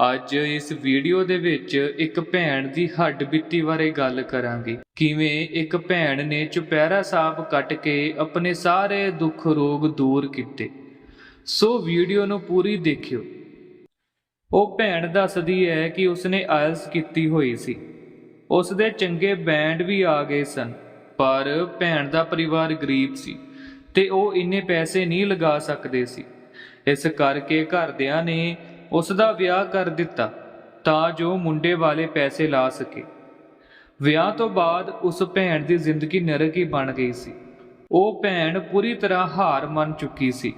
ਅੱਜ ਇਸ ਵੀਡੀਓ ਦੇ ਵਿੱਚ ਇੱਕ ਭੈਣ ਦੀ ਹੱਡ ਬੀਤੀ ਬਾਰੇ ਗੱਲ ਕਰਾਂਗੇ। ਕਿਵੇਂ ਇੱਕ ਭੈਣ ਨੇ ਚੁਪਹਿਰਾ ਸਾਹਿਬ ਕੱਟ ਕੇ ਆਪਣੇ ਸਾਰੇ ਦੁੱਖ ਰੋਗ ਦੂਰ ਕੀਤੇ। ਸੋ ਵੀਡੀਓ ਨੂੰ ਪੂਰੀ ਦੇਖਿਓ। ਉਹ ਭੈਣ ਦੱਸਦੀ ਹੈ ਕਿ ਉਸਨੇ ਆਇਲਸ ਕੀਤੀ ਹੋਈ ਸੀ। ਉਸ ਦੇ ਚੰਗੇ ਬੈਂਡ ਵੀ ਆ ਗਏ ਸਨ, ਪਰ ਭੈਣ ਦਾ ਪਰਿਵਾਰ ਗਰੀਬ ਸੀ ਤੇ ਉਹ ਇੰਨੇ ਪੈਸੇ ਨਹੀਂ ਲਗਾ ਸਕਦੇ ਸੀ। ਇਸ ਕਰਕੇ ਘਰਦਿਆਂ ਨੇ ਉਸ ਦਾ ਵਿਆਹ ਕਰ ਦਿੱਤਾ ਤਾਂ ਜੋ ਮੁੰਡੇ ਵਾਲੇ ਪੈਸੇ ਲਾ ਸਕੇ। ਵਿਆਹ ਤੋਂ ਬਾਅਦ ਉਸ ਭੈਣ ਦੀ ਜ਼ਿੰਦਗੀ ਨਰਕ ਹੀ ਬਣ ਗਈ ਸੀ। ਉਹ ਭੈਣ ਪੂਰੀ ਤਰ੍ਹਾਂ ਹਾਰ ਮੰਨ ਚੁੱਕੀ ਸੀ।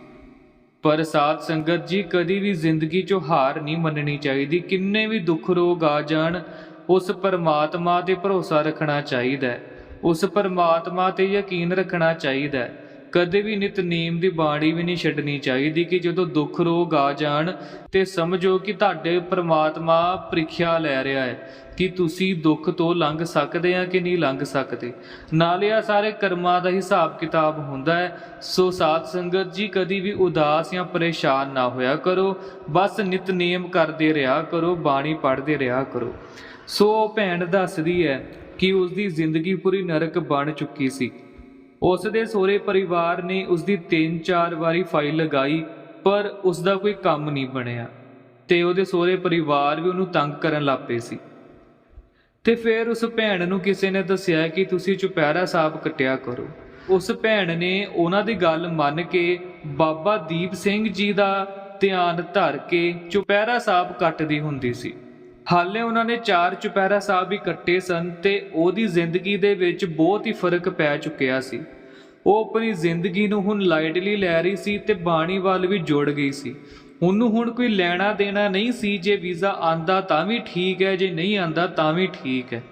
ਪਰ ਸਾਧ ਸੰਗਤ ਜੀ, ਕਦੀ ਵੀ ਜ਼ਿੰਦਗੀ 'ਚੋਂ ਹਾਰ ਨਹੀਂ ਮੰਨਣੀ ਚਾਹੀਦੀ। ਕਿੰਨੇ ਵੀ ਦੁੱਖ ਰੋਗ ਆ ਜਾਣ, ਉਸ ਪਰਮਾਤਮਾ ਤੇ ਭਰੋਸਾ ਰੱਖਣਾ ਚਾਹੀਦਾ ਹੈ। ਉਸ ਪਰਮਾਤਮਾ ਤੇ ਯਕੀਨ ਰੱਖਣਾ ਚਾਹੀਦਾ ਹੈ। ਕਦੇ ਵੀ ਨਿਤਨੇਮ ਦੀ ਬਾਣੀ ਵੀ ਨਹੀਂ ਛੱਡਣੀ ਚਾਹੀਦੀ ਕਿ ਜਦੋਂ ਦੁੱਖ ਰੋਗ ਆ ਜਾਣ ਤੇ ਸਮਝੋ ਕਿ ਤੁਹਾਡੇ ਪ੍ਰਮਾਤਮਾ ਪ੍ਰੀਖਿਆ ਲੈ ਰਿਹਾ ਹੈ ਕਿ ਤੁਸੀਂ ਦੁੱਖ ਤੋਂ ਲੰਘ ਸਕਦੇ ਆ ਕਿ ਨਹੀਂ ਲੰਘ ਸਕਦੇ। ਨਾਲੇ ਆ ਸਾਰੇ ਕਰਮਾਂ ਦਾ ਹਿਸਾਬ ਕਿਤਾਬ ਹੁੰਦਾ ਹੈ। ਸੋ ਸਾਧ ਸੰਗਤ ਜੀ, ਕਦੀ ਵੀ ਉਦਾਸ ਜਾਂ ਪਰੇਸ਼ਾਨ ਨਾ ਹੋਇਆ ਕਰੋ। ਬਸ ਨਿਤਨੇਮ ਕਰਦੇ ਰਿਹਾ ਕਰੋ, ਬਾਣੀ ਪੜ੍ਹਦੇ ਰਿਹਾ ਕਰੋ। ਸੋ ਉਹ ਭੈਣ ਦੱਸਦੀ ਹੈ ਕਿ ਉਸ ਦੀ ਜ਼ਿੰਦਗੀ ਪੂਰੀ ਨਰਕ ਬਣ ਚੁੱਕੀ ਸੀ। ਉਸ ਦੇ ਸਹੁਰੇ ਪਰਿਵਾਰ ਨੇ ਉਸ ਦੀ 3-4 ਵਾਰੀ ਫਾਈਲ ਲਗਾਈ, ਪਰ ਉਸ ਦਾ ਕੋਈ ਕੰਮ ਨਹੀਂ ਬਣਿਆ ਤੇ ਉਹਦੇ ਸਹੁਰੇ ਪਰਿਵਾਰ ਵੀ ਉਹਨੂੰ ਤੰਗ ਕਰਨ ਲੱਪੇ ਸੀ। ਤੇ ਫਿਰ ਉਸ ਭੈਣ ਨੂੰ ਕਿਸੇ ਨੇ ਦੱਸਿਆ ਕਿ ਤੁਸੀਂ ਚੁਪਹਿਰਾ ਸਾਹਿਬ ਕੱਟਿਆ ਕਰੋ। ਉਸ ਭੈਣ ਨੇ ਉਹਨਾਂ ਦੀ ਗੱਲ ਮੰਨ ਕੇ ਬਾਬਾ ਦੀਪ ਸਿੰਘ ਜੀ ਦਾ ਧਿਆਨ ਧਰ ਕੇ ਚੁਪਹਿਰਾ ਸਾਹਿਬ ਕੱਟਦੀ ਹੁੰਦੀ ਸੀ। ਹਾਲੇ ਉਹਨਾਂ ਨੇ ਚਾਰ ਚੁਪਹਿਰਾ ਸਾਹਿਬ ਵੀ ਕੱਟੇ ਸਨ ਤੇ ਉਹਦੀ ਜ਼ਿੰਦਗੀ ਦੇ ਵਿੱਚ ਬਹੁਤ ਹੀ ਫ਼ਰਕ ਪੈ ਚੁੱਕਿਆ ਸੀ। ਉਹ ਆਪਣੀ ਜ਼ਿੰਦਗੀ ਨੂੰ ਹੁਣ ਲਾਈਟਲੀ ਲੈ ਰਹੀ ਸੀ ਤੇ ਬਾਣੀ ਵੱਲ ਵੀ ਜੁੜ ਗਈ ਸੀ। ਉਹਨੂੰ ਹੁਣ ਕੋਈ ਲੈਣਾ ਦੇਣਾ ਨਹੀਂ ਸੀ, ਜੇ ਵੀਜ਼ਾ ਆਂਦਾ ਤਾਂ ਵੀ ਠੀਕ ਹੈ, ਜੇ ਨਹੀਂ ਆਂਦਾ ਤਾਂ ਵੀ ਠੀਕ ਹੈ।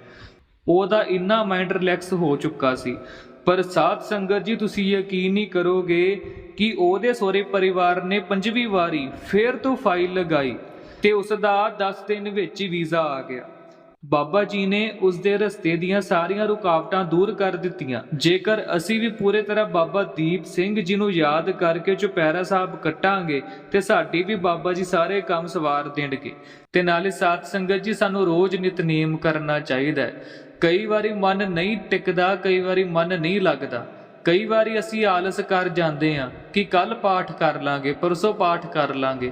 ਉਹਦਾ ਇੰਨਾ ਮਾਈਂਡ ਰਿਲੈਕਸ ਹੋ ਚੁੱਕਾ ਸੀ। ਪਰ ਸਾਧ ਸੰਗਤ ਜੀ, ਤੁਸੀਂ ਯਕੀਨ ਨਹੀਂ ਕਰੋਗੇ ਕਿ ਉਹਦੇ ਸਹੁਰੇ ਪਰਿਵਾਰ ਨੇ ਪੰਜਵੀਂ ਵਾਰੀ ਫੇਰ ਤੋਂ ਫਾਈਲ ਲਗਾਈ। ਤੇ ਉਸ ਦਾ 10 ਦਿਨ ਵਿੱਚ ਹੀ ਵੀਜ਼ਾ ਆ ਗਿਆ। ਬਾਬਾ ਜੀ ਨੇ ਉਸ ਦੇ ਰਸਤੇ ਦੀਆਂ ਸਾਰੀਆਂ ਰੁਕਾਵਟਾਂ ਦੂਰ ਕਰ ਦਿੱਤੀਆਂ। ਜੇਕਰ ਅਸੀਂ ਵੀ ਪੂਰੇ ਤਰ੍ਹਾਂ ਬਾਬਾ ਦੀਪ ਸਿੰਘ ਜੀ ਨੂੰ ਯਾਦ ਕਰਕੇ ਚੁਪਹਿਰਾ ਸਾਹਿਬ ਕੱਟਾਂਗੇ, ਤੇ ਸਾਡੀ ਵੀ ਬਾਬਾ ਜੀ ਸਾਰੇ ਕੰਮ ਸਵਾਰ ਦੇਣਗੇ। ਤੇ ਨਾਲੇ ਸਾਧ ਸੰਗਤ ਜੀ, ਸਾਨੂੰ ਰੋਜ਼ ਨਿਤਨੇਮ ਕਰਨਾ ਚਾਹੀਦਾ ਹੈ। ਕਈ ਵਾਰੀ ਮਨ ਨਹੀਂ ਟਿਕਦਾ, ਕਈ ਵਾਰੀ ਮਨ ਨਹੀਂ ਲੱਗਦਾ। ਕਈ ਵਾਰੀ ਅਸੀਂ ਆਲਸ ਕਰ ਜਾਂਦੇ ਹਾਂ ਕਿ ਕੱਲ ਪਾਠ ਕਰ ਲਾਂਗੇ, ਪਰਸੋਂ ਪਾਠ ਕਰ ਲਾਂਗੇ।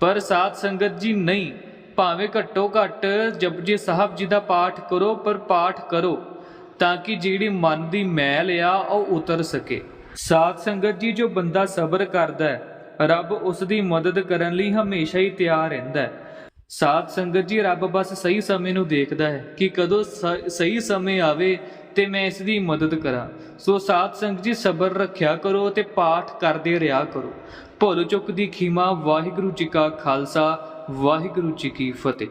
ਪਰ ਸਾਧ ਸੰਗਤ ਜੀ ਨਹੀਂ, ਭਾਵੇਂ ਘੱਟੋ ਘੱਟ ਜਪਜੀ ਸਾਹਿਬ ਜੀ ਦਾ ਪਾਠ ਕਰੋ, ਪਰ ਪਾਠ ਕਰੋ, ਤਾਂ ਕਿ ਜਿਹੜੀ ਮਨ ਦੀ ਮੈਲ ਆ, ਉਹ ਉਤਰ ਸਕੇ। ਸਾਧ ਸੰਗਤ ਜੀ ਜੋ ਬੰਦਾ ਸਬਰ ਕਰਦਾ ਹੈ, ਰੱਬ ਉਸ ਦੀ ਮਦਦ ਕਰਨ ਲਈ ਹਮੇਸ਼ਾ ਹੀ ਤਿਆਰ ਰਹਿੰਦਾ ਹੈ। ਸਾਧ ਸੰਗਤ ਜੀ, ਰੱਬ ਬਸ ਸਹੀ ਸਮੇਂ ਨੂੰ ਦੇਖਦਾ ਹੈ ਕਿ ਕਦੋਂ ਸ- ਸਹੀ ਸਮੇਂ ਆਵੇ ਤੇ ਮੈਂ ਇਸ ਦੀ ਮਦਦ ਕਰਾਂ। ਸੋ ਸਾਧ ਸੰਗਤ ਜੀ, ਸਬਰ ਰੱਖਿਆ ਕਰੋ ਤੇ ਪਾਠ ਕਰਦੇ ਰਿਹਾ ਕਰੋ। ਭੁੱਲ ਚੁੱਕ ਦੀ ਖੀਮਾ, ਵਾਹਿਗੁਰੂ ਜੀ ਕਾ ਖਾਲਸਾ, ਵਾਹਿਗੁਰੂ ਜੀ ਕੀ ਫਤਿਹ।